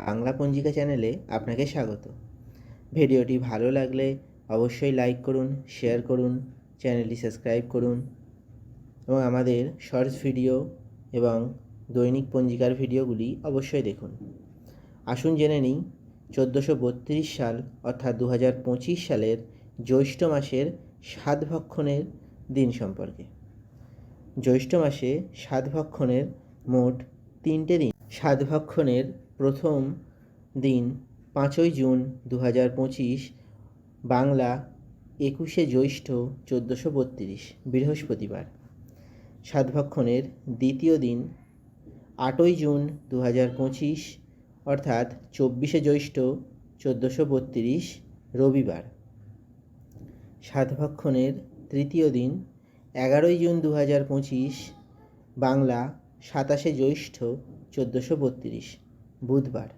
বাংলা পঞ্জিকা চ্যানেলে আপনাকে স্বাগত। ভিডিওটি ভালো লাগলে অবশ্যই লাইক করুন, শেয়ার করুন, চ্যানেলটি সাবস্ক্রাইব করুন এবং আমাদের শর্টস ভিডিও এবং দৈনিক পঞ্জিকার ভিডিওগুলি অবশ্যই দেখুন। আসুন জেনে নিই, চোদ্দোশো বত্রিশ সাল অর্থাৎ দু হাজার পঁচিশ সালের জ্যৈষ্ঠ মাসের সাত ভক্ষণের দিন সম্পর্কে। জ্যৈষ্ঠ মাসে সাত ভক্ষণের মোট তিনটে দিন। সাতভক্ষণের প্রথম দিন পাঁচই জুন দু হাজার পঁচিশ, বাংলা একুশে জ্যৈষ্ঠ চোদ্দোশো বত্রিশ, বৃহস্পতিবার। সাতভক্ষণের দ্বিতীয় দিন আটই জুন দু হাজার পঁচিশ, অর্থাৎ চব্বিশে জ্যৈষ্ঠ চোদ্দোশো বত্রিশ, রবিবার। সাতভক্ষণের তৃতীয় দিন এগারোই জুন দু হাজার পঁচিশ, বাংলা সাতাশে জ্যৈষ্ঠ চোদ্দোশো বত্রিশ। বুধবার।